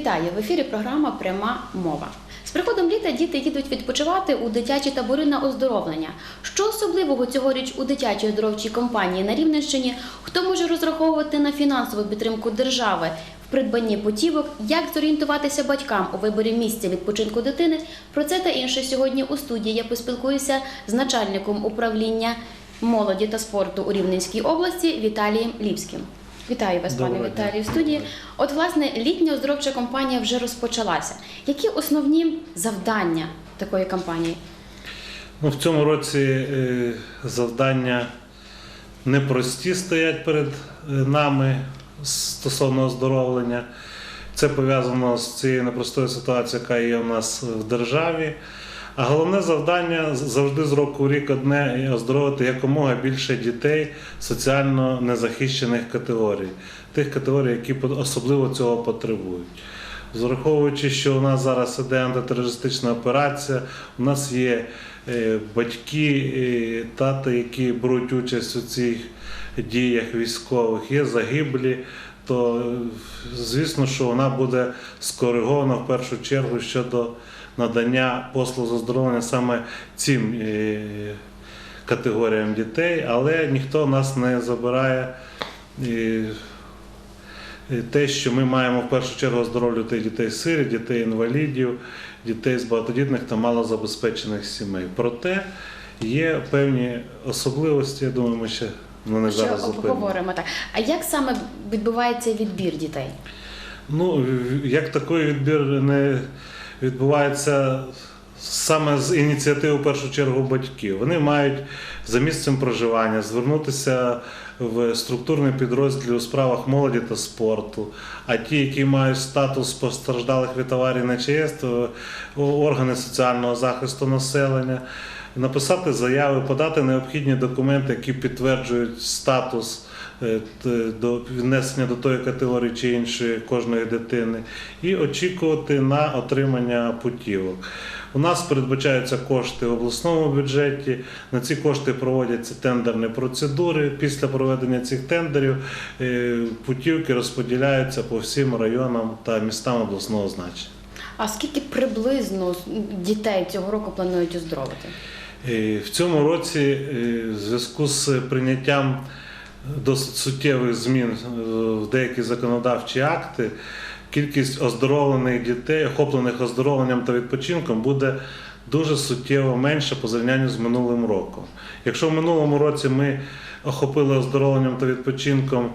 Вітаю в ефірі. Програма Пряма мова. З приходом літа діти їдуть відпочивати у дитячі табори на оздоровлення. Що особливого цьогоріч у дитячій оздоровчій компанії на Рівненщині? Хто може розраховувати на фінансову підтримку держави в придбанні путівок? Як зорієнтуватися батькам у виборі місця відпочинку дитини? Про це та інше сьогодні у студії я поспілкуюся з начальником управління молоді та спорту у Рівненській області Віталієм Ліпським. Вітаю вас, пане Доброго дня. Віталію, в студії. От, власне, літня оздоровча кампанія вже розпочалася. Які основні завдання такої кампанії? Ну, в цьому році е, завдання непрості стоять перед е, нами стосовно оздоровлення. Це пов'язано з цією непростою ситуацією, яка є у нас в державі. А головне завдання завжди з року в рік одне і оздоровити якомога більше дітей соціально незахищених категорій, тих категорій, які особливо цього потребують. Враховуючи, що у нас зараз іде антитерористична операція, у нас є е, батьки, е, тати, які беруть участь у цих діях військових, є загиблі, то е, звісно, що вона буде скоригована в першу чергу щодо надання послуг з оздоровлення саме цим е, категоріям дітей, але ніхто нас не забирає. е, е, те, що ми маємо в першу чергу оздоровлювати дітей сирі, дітей інвалідів, дітей з багатодітних та малозабезпечених сімей. Проте є певні особливості, я думаю, ми ще на них зараз обговоримо так. А як саме відбувається відбір дітей? Ну, як такий відбір не відбувається саме з ініціативи в першу чергу батьків. Вони мають за місцем проживання звернутися в структурний підрозділ у справах молоді та спорту. А ті, які мають статус постраждалих від аварії на ЧАЕС, то органи соціального захисту населення. Написати заяви, подати необхідні документи, які підтверджують статус до віднесення до тої категорії чи іншої кожної дитини, і очікувати на отримання путівок. У нас передбачаються кошти в обласному бюджеті. На ці кошти проводяться тендерні процедури. Після проведення цих тендерів е, путівки розподіляються по всім районам та містам обласного значення. А скільки приблизно дітей цього року планують оздоровити? Е, В цьому році е, в зв'язку з прийняттям досить суттєвих змін е, в деякі законодавчі акти, кількість оздоровлених дітей, охоплених оздоровленням та відпочинком, буде дуже суттєво менше по зрівнянню з минулим роком. Якщо в минулому році ми охопили оздоровленням та відпочинком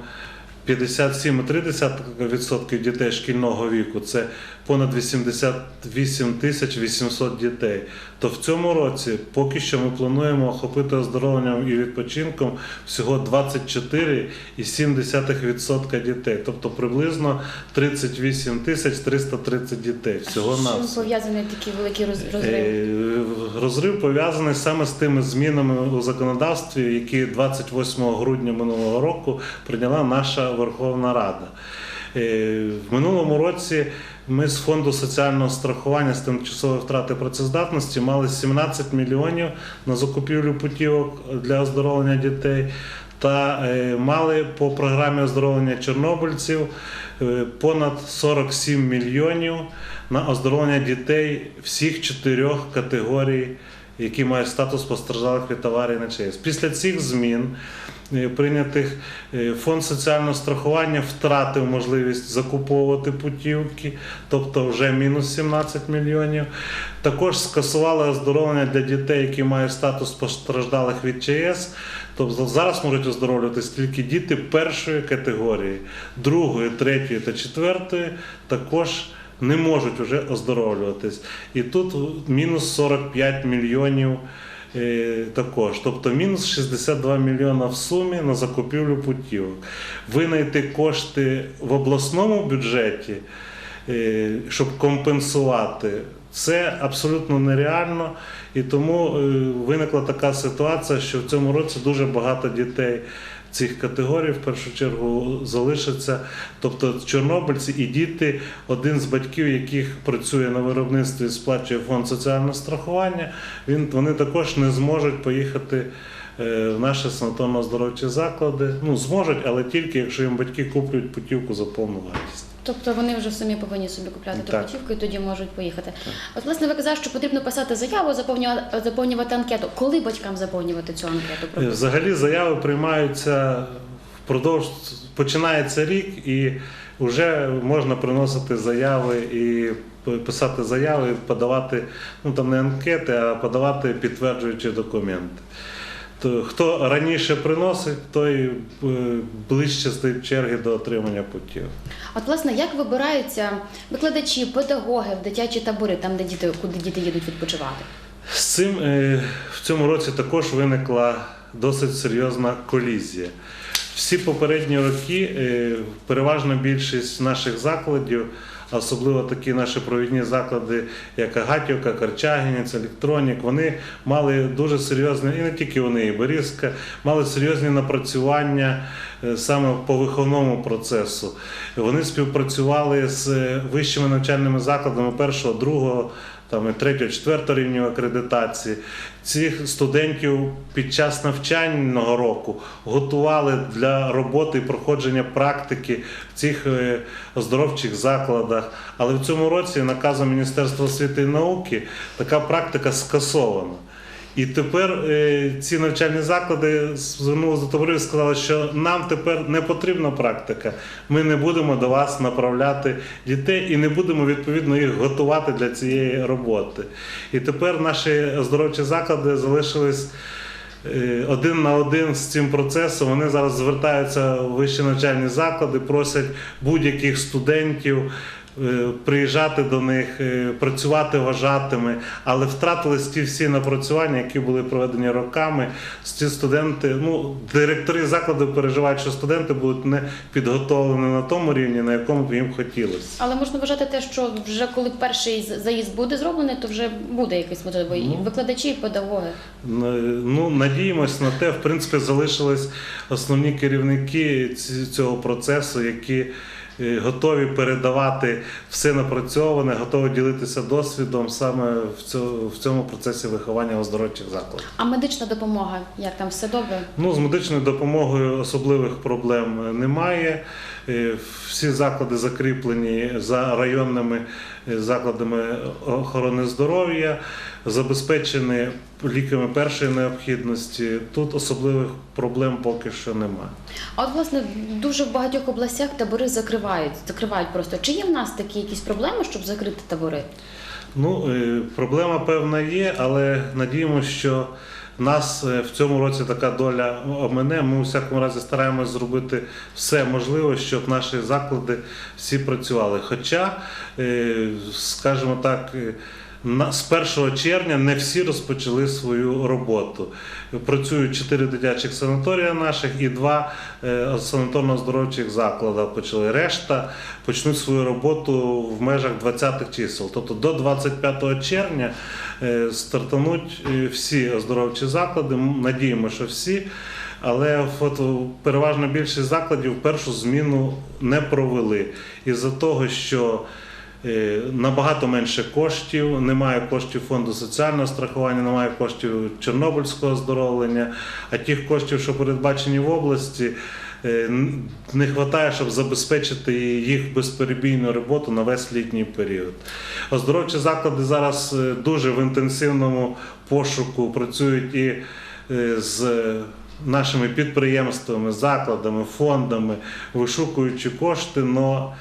57,3% дітей шкільного віку, це понад 88 тисяч 800 дітей. То в цьому році поки що ми плануємо охопити оздоровленням і відпочинком всього 24,7% дітей, тобто приблизно 38 тисяч 330 дітей. Всього а з чим на пов'язаний такий великий роз- розрив? Е, Розрив пов'язаний саме з тими змінами у законодавстві, які 28 грудня минулого року прийняла наша Верховна Рада. Е, В минулому році ми з фонду соціального страхування з тимчасової втрати працездатності мали 17 мільйонів на закупівлю путівок для оздоровлення дітей. Та е, мали по програмі оздоровлення чорнобильців е, понад 47 мільйонів на оздоровлення дітей всіх чотирьох категорій, які мають статус постраждалих від аварії на ЧАЕС. Після цих змін е, прийнятих е, фонд соціального страхування втратив можливість закуповувати путівки, тобто вже мінус 17 мільйонів. Також скасували оздоровлення для дітей, які мають статус постраждалих від ЧАЕС. Тобто зараз можуть оздоровлюватись тільки діти першої категорії, другої, третьої та четвертої також не можуть вже оздоровлюватись. І тут мінус 45 мільйонів е, також. Тобто мінус 62 мільйона в сумі на закупівлю путівок. Винайти кошти в обласному бюджеті, е, щоб компенсувати. Це абсолютно нереально, і тому е, виникла така ситуація, що в цьому році дуже багато дітей цих категорій в першу чергу залишаться. Тобто чорнобильці і діти, один з батьків, яких працює на виробництві, сплачує фонд соціального страхування, він, вони також не зможуть поїхати е, в наші санаторно-здоровчі заклади. Ну, зможуть, але тільки якщо їм батьки куплять путівку за повну вартість. Тобто вони вже самі повинні собі купляти ту Так. і тоді можуть поїхати. От власне ви казали, що потрібно писати заяву, заповнювати, заповнювати анкету. Коли батькам заповнювати цю анкету? Взагалі заяви приймаються впродовж починається рік, і вже можна приносити заяви і писати заяви, подавати ну там не анкети, а подавати підтверджуючі документи. То хто раніше приносить, той е, ближче стоїть черги до отримання путів. От власне, як вибираються викладачі, педагоги в дитячі табори, там де діти, куди діти їдуть відпочивати? З цим е, в цьому році також виникла досить серйозна колізія. Всі попередні роки е, переважна більшість наших закладів, особливо такі наші провідні заклади, як Агатівка, Карчагінець, Електронік, вони мали дуже серйозне, і не тільки вони, і Борізька, мали серйозні напрацювання е, саме по виховному процесу. Вони співпрацювали з е, вищими навчальними закладами першого, другого там і третя, четверта рівні акредитації. Цих студентів під час навчального року готували для роботи і проходження практики в цих е, оздоровчих закладах. Але в цьому році наказом Міністерства освіти і науки така практика скасована. І тепер е, ці навчальні заклади звернулися до товарів і сказали, що нам тепер не потрібна практика. Ми не будемо до вас направляти дітей і не будемо відповідно їх готувати для цієї роботи. І тепер наші оздоровчі заклади залишились. е, Один на один з цим процесом вони зараз звертаються в вищі навчальні заклади, просять будь-яких студентів приїжджати до них, е, працювати вважатими, але втратились ті всі напрацювання, які були проведені роками. Ці студенти, ну директори закладу переживають, що студенти будуть не підготовлені на тому рівні, на якому б їм хотілося. Але можна вважати те, що вже коли перший заїзд буде зроблений, то вже буде якийсь можливо і Ну. викладачі, і педагоги. Ну, надіємось на те, в принципі, залишились основні керівники цього процесу, які е, готові передавати все напрацьоване, готові ділитися досвідом саме в цьому, процесі виховання оздоровчих закладів. А медична допомога, як там все добре? Ну, з медичною допомогою особливих проблем е, немає. Е, Всі заклади закріплені за районними е, закладами охорони здоров'я, забезпечені ліками першої необхідності. Тут особливих проблем поки що немає. А от власне дуже в багатьох областях табори закривають, закривають просто. Чи є в нас такі якісь проблеми, щоб закрити табори? Ну, е, проблема певна є, але надіємося, що нас е, в цьому році така доля обмене. Ми у всякому разі стараємось зробити все можливе, щоб наші заклади всі працювали. Хоча, е, скажімо так, з 1 червня не всі розпочали свою роботу. Працюють чотири дитячих санаторія наших і два е, санаторно-оздоровчих заклади почали. Решта почнуть свою роботу в межах 20-х чисел. Тобто до 25 червня е, стартануть е, всі оздоровчі заклади. Надіємо, що всі. Але от переважна більшість закладів першу зміну не провели із-за того, що набагато менше коштів, немає коштів фонду соціального страхування, немає коштів Чорнобильського оздоровлення, а тих коштів, що передбачені в області, е, не вистачає, щоб забезпечити їх безперебійну роботу на весь літній період. Оздоровчі заклади зараз е, дуже в інтенсивному пошуку працюють і е, з нашими підприємствами, закладами, фондами, вишукуючи кошти. но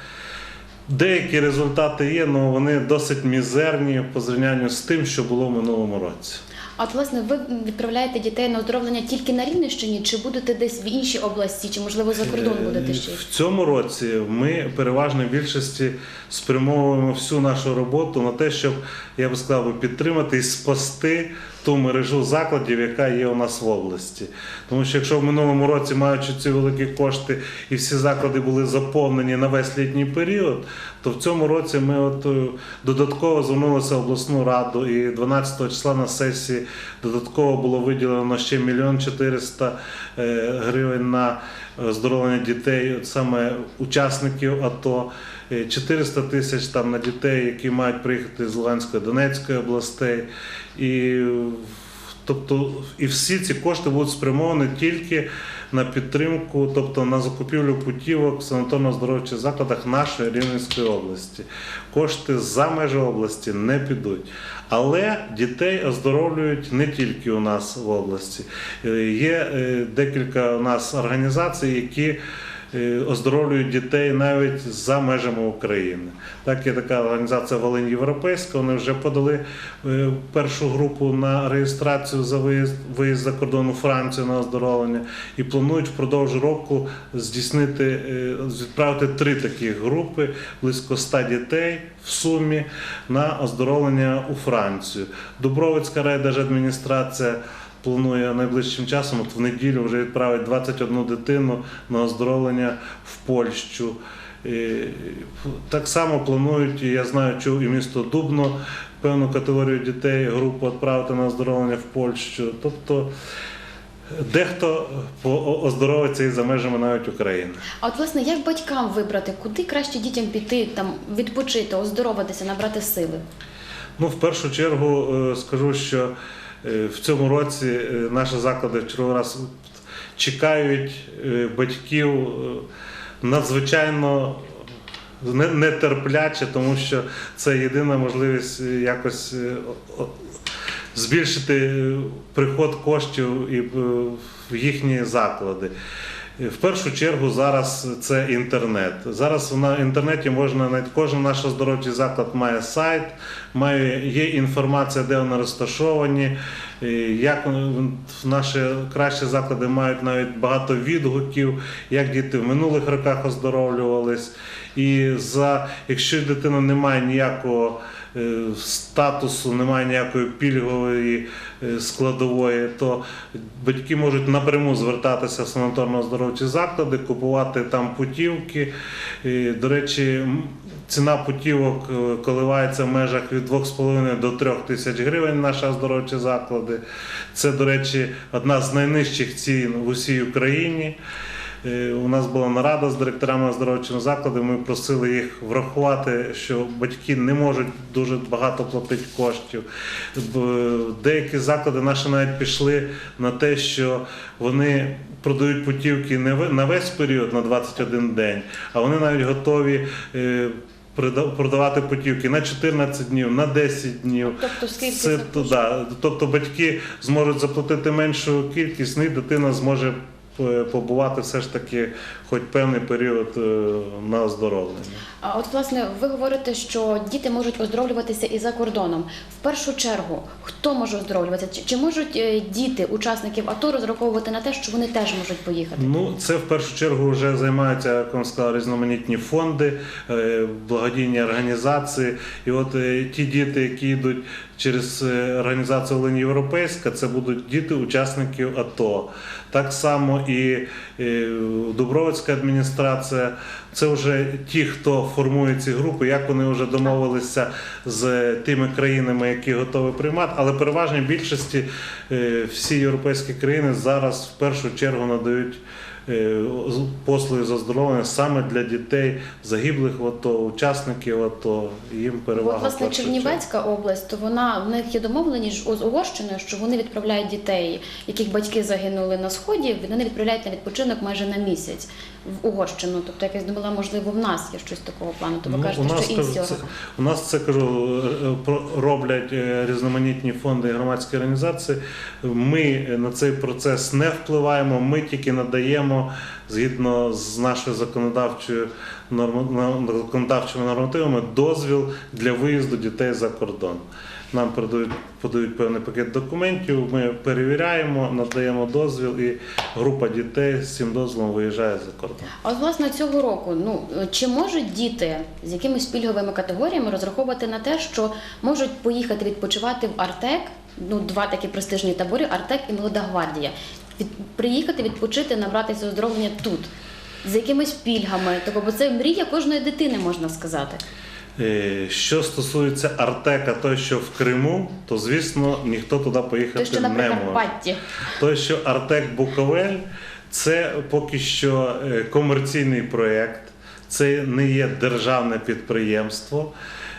Деякі результати є, але вони досить мізерні по зрівнянню з тим, що було в минулому році. А от власне ви відправляєте дітей на оздоровлення тільки на Рівненщині, чи будете десь в іншій області, чи можливо за кордон будете ще? Е, В цьому році ми переважно в більшості спрямовуємо всю нашу роботу на те, щоб я би сказав, підтримати і спасти ту мережу закладів, яка є у нас в області. Тому що якщо в минулому році, маючи ці великі кошти, і всі заклади були заповнені на весь літній період, то в цьому році ми от е, додатково звернулися в обласну раду, і 12 числа на сесії додатково було виділено ще мільйон 400 е, гривень на оздоровлення дітей, от саме учасників АТО. Е, 400 тисяч там на дітей, які мають приїхати з Луганської Донецької областей. І Тобто, і всі ці кошти будуть спрямовані тільки на підтримку, тобто на закупівлю путівок в санаторно-здоровчих закладах нашої Рівненської області. Кошти за межі області не підуть. Але дітей оздоровлюють не тільки у нас в області. Е, Є е, декілька у нас організацій, які е, оздоровлюють дітей навіть за межами України. Так, є така організація Волинь Європейська. Вони вже подали е, першу групу на реєстрацію за виїзд, виїзд за кордон у Францію на оздоровлення і планують впродовж року здійснити е, відправити три такі групи, близько 100 дітей в сумі на оздоровлення у Францію. Дубровицька райдержадміністрація планує найближчим часом, от в неділю вже відправить 21 дитину на оздоровлення в Польщу. І Так само планують, і я знаю, що і місто Дубно певну категорію дітей групу відправити на оздоровлення в Польщу. Тобто дехто оздоровиться і за межами навіть України. А от власне, як батькам вибрати, куди краще дітям піти, там відпочити, оздоровитися, набрати сили? Ну, в першу чергу е, скажу, що в цьому році е, наші заклади в черговий раз чекають е, батьків е, надзвичайно нетерпляче, тому що це єдина можливість е, якось е, збільшити е, приход коштів е, в їхні заклади. В першу чергу зараз це інтернет. Зараз на інтернеті можна навіть кожен наш оздоровчий заклад має сайт, має є інформація, де вони розташовані. Як наші кращі заклади мають навіть багато відгуків, як діти в минулих роках оздоровлювались. І за якщо дитина не має ніякого статусу, немає ніякої пільгової е, складової, то батьки можуть напряму звертатися в санаторно-оздоровчі заклади, купувати там путівки. До речі, ціна путівок е, коливається в межах від 2,5 до 3 тисяч гривень наші оздоровчі заклади. Це, до речі, одна з найнижчих цін в усій Україні. Е, У нас була нарада з директорами оздоровчих закладів. Ми просили їх врахувати, що батьки не можуть дуже багато платити коштів. Деякі заклади наші навіть пішли на те, що вони продають путівки не на весь період на 21 день, а вони навіть готові. е, Продавати путівки на 14 днів, на 10 днів. Тобто скільки Це, це да. Тобто батьки зможуть заплатити меншу кількість, ну і дитина зможе побувати все ж таки хоч певний період е, на оздоровленні. А от власне ви говорите, що діти можуть оздоровлюватися і за кордоном. В першу чергу, хто може оздоровлюватися? Чи, чи можуть е, діти, учасників АТО, розраховувати на те, що вони теж можуть поїхати? Ну, це в першу чергу вже займаються, як вам сказав, різноманітні фонди, е, благодійні організації. І от е, ті діти, які йдуть через е, організацію Олені Європейська, це будуть діти учасників АТО. Так само і Дубровицька адміністрація. Це вже ті, хто формує ці групи, як вони вже домовилися з тими країнами, які готові приймати. Але переважній більшості е, всі європейські країни зараз в першу чергу надають послуги з оздоровлення саме для дітей загиблих в АТО, учасників АТО. Їм перевага. От, власне. Чернівецька область, то вона в них є домовленість з Угорщиною, що вони відправляють дітей, яких батьки загинули на сході. Вони відправляють на відпочинок майже на місяць в Угорщину. Тобто, якась думала, можливо, в нас є щось такого плану. То ви Ну, кажете, у нас, що кажу, це, у нас це кажу, е, е, роблять е, різноманітні фонди і громадські організації. Ми на цей процес не впливаємо, ми тільки надаємо згідно з нашою законодавчою законодавчими нормативами дозвіл для виїзду дітей за кордон. Нам передають подають певний пакет документів. Ми перевіряємо, надаємо дозвіл, і група дітей з цим дозволом виїжджає за кордон. А от власне цього року, ну чи можуть діти з якимись пільговими категоріями розраховувати на те, що можуть поїхати відпочивати в Артек? Ну, два такі престижні табори Артек і Молода гвардія. Від, приїхати відпочити, набратися оздоровлення тут з якимись пільгами. Тобто, бо це мрія кожної дитини, можна сказати. Е, Що стосується Артека, той, що в Криму, то звісно ніхто туди поїхати Те, що не може. Той, що Артек Буковель, це поки що е, комерційний проєкт, це не є державне підприємство.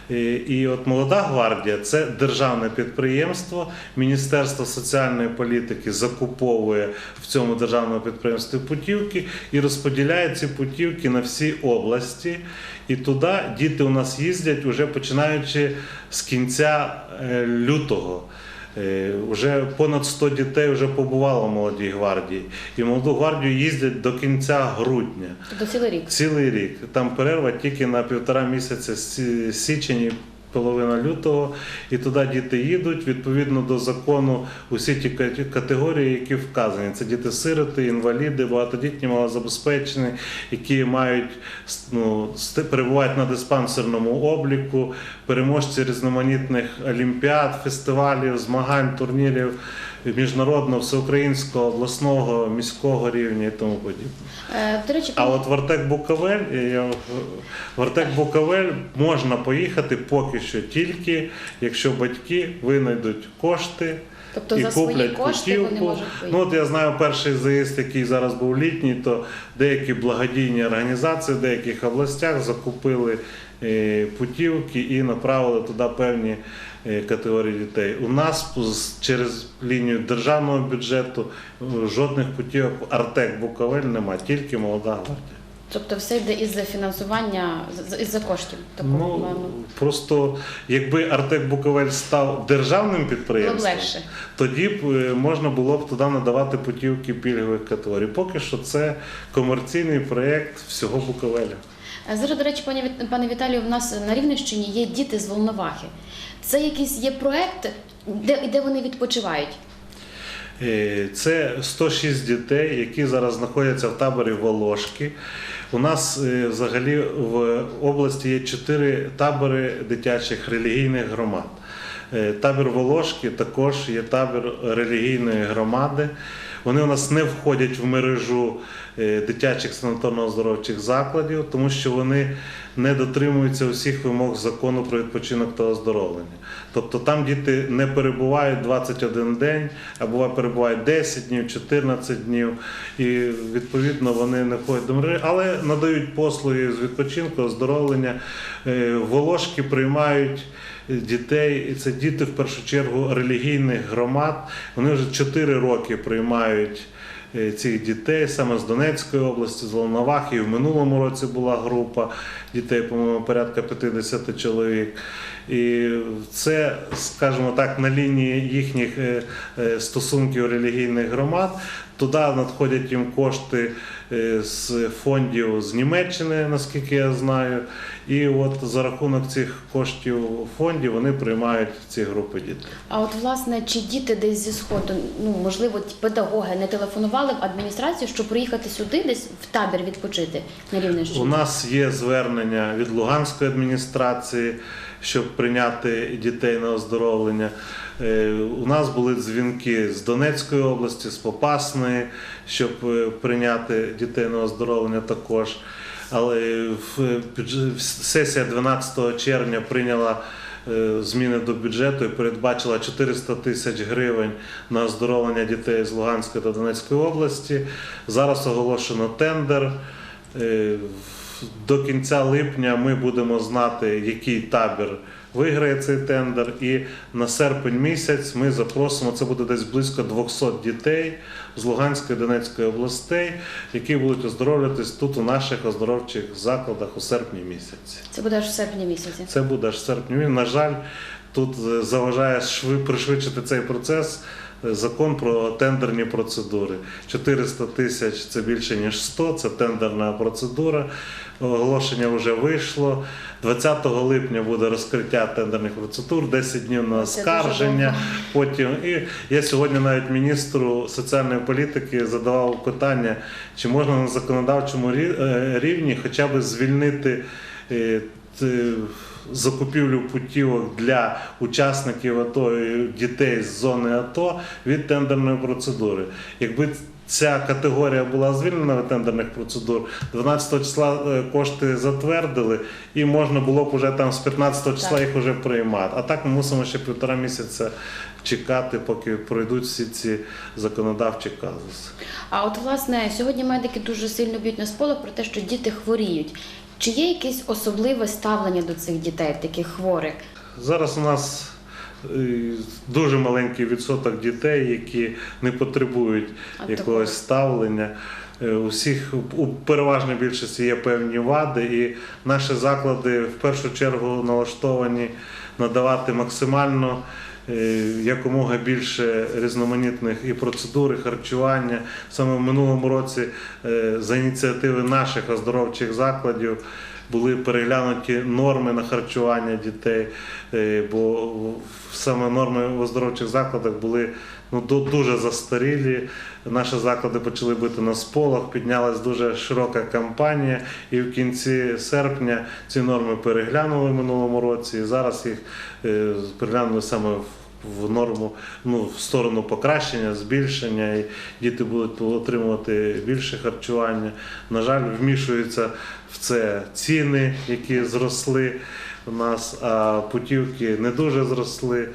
І, і от молода гвардія це державне підприємство. Міністерство соціальної політики закуповує в цьому державному підприємстві путівки і розподіляє ці путівки на всі області. І туди діти у нас їздять уже починаючи з кінця е, лютого. Е, Вже понад 100 дітей вже побувало в молодій гвардії. І в молоду гвардію їздять до кінця грудня. До цілий рік. Цілий рік. Там перерва тільки на півтора місяця сі- січень половина лютого. І туди діти їдуть відповідно до закону усі ті кат- категорії, які вказані. Це діти-сироти, інваліди, багатодітні, малозабезпечені, які мають ну, перебувати на диспансерному обліку, переможці різноманітних олімпіад, фестивалів, змагань, турнірів міжнародного, всеукраїнського, обласного, міського рівня і тому подібне. Е, До речі, А от в Артек Буковель, е, я- в Артек Буковель можна поїхати поки що тільки, якщо батьки винайдуть кошти. тобто і за свої куплять кошти вони можуть Ну от я знаю перший заїзд, який зараз був літній, то деякі благодійні організації в деяких областях закупили е, путівки і направили туди певні е, категорії дітей. У нас через лінію державного бюджету е, жодних путівок Артек Буковель немає, тільки молода гвардія. Тобто все йде із-за фінансування, з- із-за коштів такого Ну плану. просто якби Артек Буковель став державним підприємством, легше. тоді б е, можна було б туди надавати путівки пільгових категорій. Поки що це комерційний проєкт всього Буковеля. А Зараз, до речі, пані пане Віталію, в нас на Рівненщині є діти з Волновахи. Це якийсь є проект, де, де вони відпочивають. Е, Це 106 дітей, які зараз знаходяться в таборі Волошки. У нас е, взагалі в області є чотири табори дитячих релігійних громад. Е, Табір Волошки також є табір релігійної громади. Вони у нас не входять в мережу е, дитячих санаторно-оздоровчих закладів, тому що вони не дотримуються усіх вимог закону про відпочинок та оздоровлення. Тобто там діти не перебувають 21 день, а буває перебувають 10 днів, 14 днів, і відповідно вони не входять до мережі, але надають послуги з відпочинку, оздоровлення. Е, Волошки приймають дітей, і це діти в першу чергу релігійних громад. Вони вже 4 роки приймають е, цих дітей саме з Донецької області, з Волновахи. І в минулому році була група дітей, по-моєму, порядка 50 чоловік. І це, скажімо так, на лінії їхніх е, е, стосунків релігійних громад. Туди надходять їм кошти е, з фондів з Німеччини, наскільки я знаю. І от за рахунок цих коштів фондів вони приймають ці групи дітей. А от власне, чи діти десь зі сходу, ну можливо, ті педагоги не телефонували в адміністрацію, щоб приїхати сюди, десь в табір відпочити на Рівненщині? У нас є звернення від Луганської адміністрації, щоб прийняти дітей на оздоровлення. Е, У нас були дзвінки з Донецької області, з Попасної, щоб е, прийняти дітей на оздоровлення також. Але в сесія 12 червня прийняла е, зміни до бюджету і передбачила 400 тисяч гривень на оздоровлення дітей з Луганської та Донецької області. Зараз оголошено тендер. Е, До кінця липня ми будемо знати, який табір виграє цей тендер. І на серпень місяць ми запросимо, це буде десь близько 200 дітей з Луганської Донецької областей, які будуть оздоровлятись тут у наших оздоровчих закладах у серпні місяці. Це буде аж в серпні місяці. Це буде аж в серпні. На жаль, тут е, заважає шви- пришвидшити цей процес. Закон про тендерні процедури. 400 тисяч це більше ніж 100, це тендерна процедура. Оголошення вже вийшло. 20 липня буде розкриття тендерних процедур, 10 днів на оскарження. Потім і я сьогодні навіть міністру соціальної політики задавав питання, чи можна на законодавчому е, рівні хоча б звільнити е, закупівлю путівок для учасників АТО і дітей з зони АТО від тендерної процедури. Якби ця категорія була звільнена від тендерних процедур, 12 числа е, кошти затвердили, і можна було б уже там з 15 числа їх вже приймати. А так ми мусимо ще півтора місяця чекати, поки пройдуть всі ці законодавчі казуси. А от власне сьогодні медики дуже сильно б'ють на сполох про те, що діти хворіють. Чи є якесь особливе ставлення до цих дітей, таких хворих? Зараз у нас е, дуже маленький відсоток дітей, які не потребують якогось ставлення. Е, У всіх у переважній більшості є певні вади, і наші заклади в першу чергу налаштовані надавати максимально якомога більше різноманітних і процедур, і харчування. Саме в минулому році е, за ініціативи наших оздоровчих закладів були переглянуті норми на харчування дітей, е, бо саме норми в оздоровчих закладах були ну, дуже застарілі. Наші заклади почали бити на сполох, піднялась дуже широка кампанія, і в кінці серпня ці норми переглянули в минулому році. І зараз їх е, переглянули саме в в норму ну, в сторону покращення, збільшення, і діти будуть отримувати більше харчування. На жаль, вмішуються в це ціни, які зросли у нас, а путівки не дуже зросли.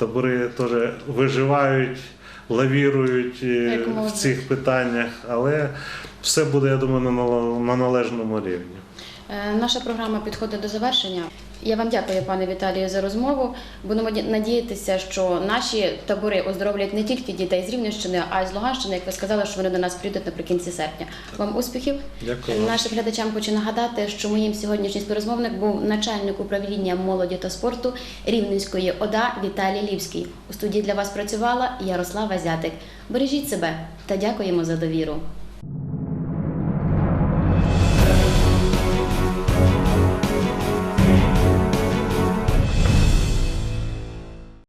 Табори теж виживають, лавірують е, в цих питаннях, але все буде, я думаю, на належному рівні. Е, Наша програма підходить до завершення. Я вам дякую, пане Віталію, за розмову. Будемо надіятися, що наші табори оздоровлять не тільки дітей з Рівненщини, а й з Луганщини. Як ви сказали, що вони до нас прийдуть наприкінці серпня. Вам успіхів. Дякую. Нашим глядачам хочу нагадати, що моїм сьогоднішнім співрозмовник був начальник управління молоді та спорту Рівненської ОДА Віталій Лівський. У студії для вас працювала Ярослава Зятик. Бережіть себе та дякуємо за довіру.